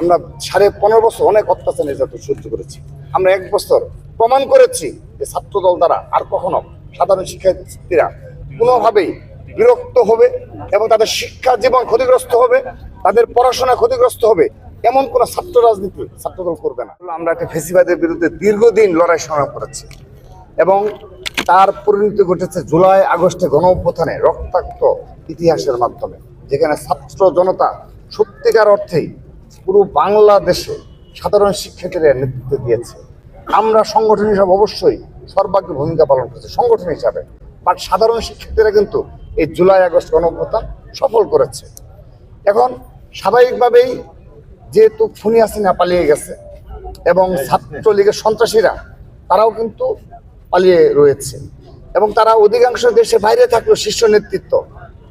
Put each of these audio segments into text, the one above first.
আমরা সাড়ে পনেরো বছর অনেক অত্যাচার নির্যাতন সহ্য করেছি। আমরা এক বছর প্রমাণ করেছি যে ছাত্রদল দ্বারা আর কখনো সাধারণ শিক্ষার্থীরা কোনোভাবেই বিরক্ত হবে এবং তাদের শিক্ষা জীবন ক্ষতিগ্রস্ত হবে, তাদের পড়াশোনা ক্ষতিগ্রস্ত হবে এমন কোন ছাত্র রাজনীতি ছাত্রদল করবে না। আমরা একটা ফেসিবাদের বিরুদ্ধে দীর্ঘদিন লড়াই সংগ্রাম করেছি এবং তার পরিণতি ঘটেছে জুলাই আগস্টে গণ অভ্যুত্থানে রক্তাক্ত ইতিহাসের মাধ্যমে, যেখানে ছাত্র জনতা সত্যিকার অর্থেই পুরো বাংলাদেশে সাধারণ শিক্ষার্থীরা নেতৃত্ব দিয়েছে। আমরা সংগঠন হিসাবে অবশ্যই সর্বাগ্রে ভূমিকা পালন করেছি সংগঠন হিসাবে। বাট সাধারণ শিক্ষার্থীরা কিন্তু এই জুলাই আগস্ট গণ সফল করেছে। এখন স্বাভাবিকভাবেই যেহেতু খুনি হাসিনা পালিয়ে গেছে এবং ছাত্রলীগের সন্ত্রাসীরা তারাও কিন্তু পালিয়ে রয়েছে। এবং তারা অধিকাংশ দেশে বাইরে থাকলেও শীর্ষ নেতৃত্ব।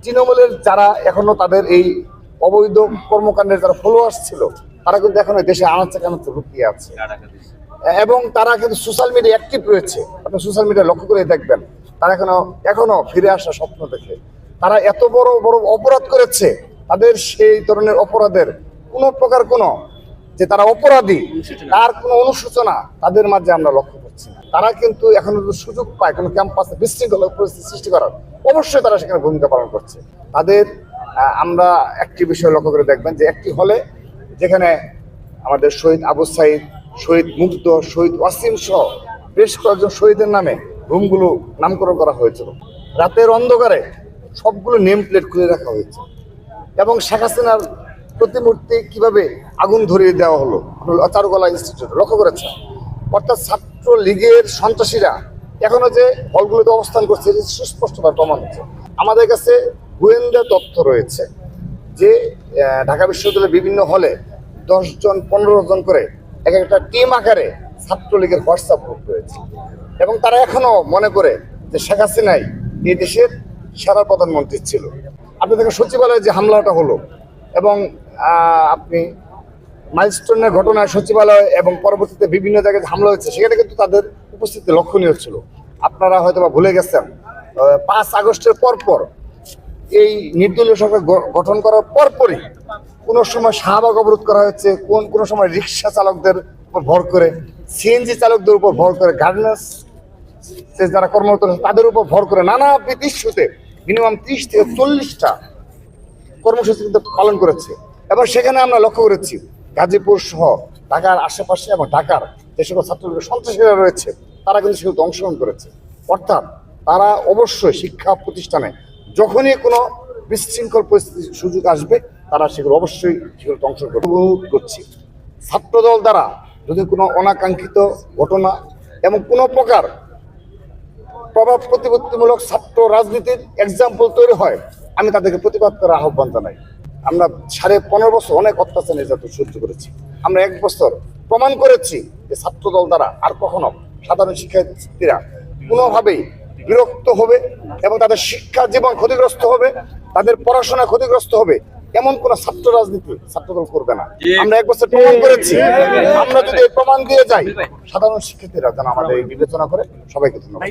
তৃণমূলের যারা এখনও তাদের এই অবৈধ কর্মকাণ্ডের যারা ফলোয়ার্স ছিল, তারা কিন্তু এখনও দেশে আনাচে কানাচে লুকিয়ে আছে। এবং তারা কিন্তু সোশ্যাল মিডিয়া অ্যাক্টিভ রয়েছে। আপনি সোশ্যাল মিডিয়া লক্ষ্য করে দেখবেন, তারা এখনও এখনও ফিরে আসা স্বপ্ন দেখে। তারা এত বড় বড় অপরাধ করেছে, তাদের সেই ধরনের অপরাধের কোনো প্রকার কোনো, যে তারা অপরাধী, তার কোনো অনুশোচনা তাদের মাঝে আমরা লক্ষ্য করছি। তারা কিন্তু এখন সুযোগ পায়, কোনো ক্যাম্পাসে বিশৃঙ্খলা পরিস্থিতি সৃষ্টি করার, অবশ্যই তারা সেখানে ভূমিকা পালন করছে। তাদের আমরা একটি বিষয় লক্ষ্য করে দেখবেন যে একটি হলে যেখানে আমাদের শহীদ আবু সাইদ, শহীদ মুগ্ধ, শহীদ ওয়াসিম সহ বেশ কয়েকজন শহীদের নামে রুমগুলো নামকরণ করা হয়েছিল। রাতের অন্ধকারে সবগুলো নেম প্লেট খুলে রাখা হয়েছে। এবং শেখ হাসিনার প্রতিমূর্তি কীভাবে আগুন ধরিয়ে দেওয়া হলো চারুকলা ইনস্টিটিউট লক্ষ্য করেছে অর্থাৎ ছাত্র লীগের সন্ত্রাসীরা এখনও যে হলগুলোতে অবস্থান করছে সুস্পষ্টভাবে প্রমাণ হচ্ছে। আমাদের কাছে গোয়েন্দা তথ্য রয়েছে যে ঢাকা বিশ্ববিদ্যালয়ের বিভিন্ন হলে দশ জন পনেরো জন করে এক একটা টিম আকারে ছাত্রলীগের হোয়াটসঅ্যাপ গ্রুপ রয়েছে। এবং তারা এখনও মনে করে যে শেখ হাসিনাই এই দেশের সেরা প্রধানমন্ত্রী ছিল। আপনি দেখেন, সচিবালয়ে যে হামলাটা হলো এবং আপনি মাইলস্টোনের ঘটনায় সচিবালয় এবং পরবর্তীতে বিভিন্ন জায়গায় হামলা হয়েছে, সেখানে কিন্তু তাদের উপস্থিতি লক্ষণীয় ছিল। আপনারা হয়তো বা ভুলে গেছেন পাঁচ আগস্টের পর পর এই নির্দলীয় সরকার গঠন করার পরপরই কোনো সময় শাহবাগ অবরোধ করা হচ্ছে কোন কোনো সময় রিক্সা চালকদের উপর ভর করে সিএনজি চালকদের উপর ভর করে গার্মেন্টস যে যারা কর্মরত তাদের উপর ভর করে নানা ইস্যুতে মিনিমাম ত্রিশ থেকে চল্লিশটা কর্মসূচি কিন্তু পালন করেছে। এবং সেখানে আমরা লক্ষ্য করেছি, গাজীপুর সহ ঢাকার আশেপাশে এবং ঢাকার যে সকল ছাত্রলীগের সন্ত্রাসীরা রয়েছে, তারা কিন্তু সেগুলো অংশগ্রহণ করেছে। অর্থাৎ তারা অবশ্যই শিক্ষা প্রতিষ্ঠানে যখনই কোনো বিশৃঙ্খল পরিস্থিতির সুযোগ আসবে, তারা সেগুলো অবশ্যই সেগুলো অংশগ্রহণ অনুরোধ করছি, ছাত্রদল দ্বারা যদি কোনো অনাকাঙ্ক্ষিত ঘটনা এবং কোনো প্রকার প্রভাব প্রতিপত্তিমূলক ছাত্র রাজনীতির এক্সাম্পল তৈরি হয়, আমি তাদেরকে প্রতিবাদ করার আহ্বান জানাই। আমরা সাড়ে পনেরো বছর অনেক অত্যাচার নির্যাতন সহ্য করেছি। আমরা এক বছর প্রমাণ করেছি যে ছাত্রদল দ্বারা আর কখনো সাধারণ শিক্ষার্থীরা কোনোভাবেই বিরক্ত হবে এবং তাদের শিক্ষা জীবন ক্ষতিগ্রস্ত হবে তাদের পড়াশোনা ক্ষতিগ্রস্ত হবে। এমন কোন ছাত্র রাজনীতি ছাত্রদল করবে না। আমরা এক বছর প্রমাণ করেছি। আমরা যদি প্রমাণ দিয়ে যাই সাধারণ শিক্ষার্থীরা যেন আমাদের এই বিবেচনা করে সবাইকে ধন্যবাদ।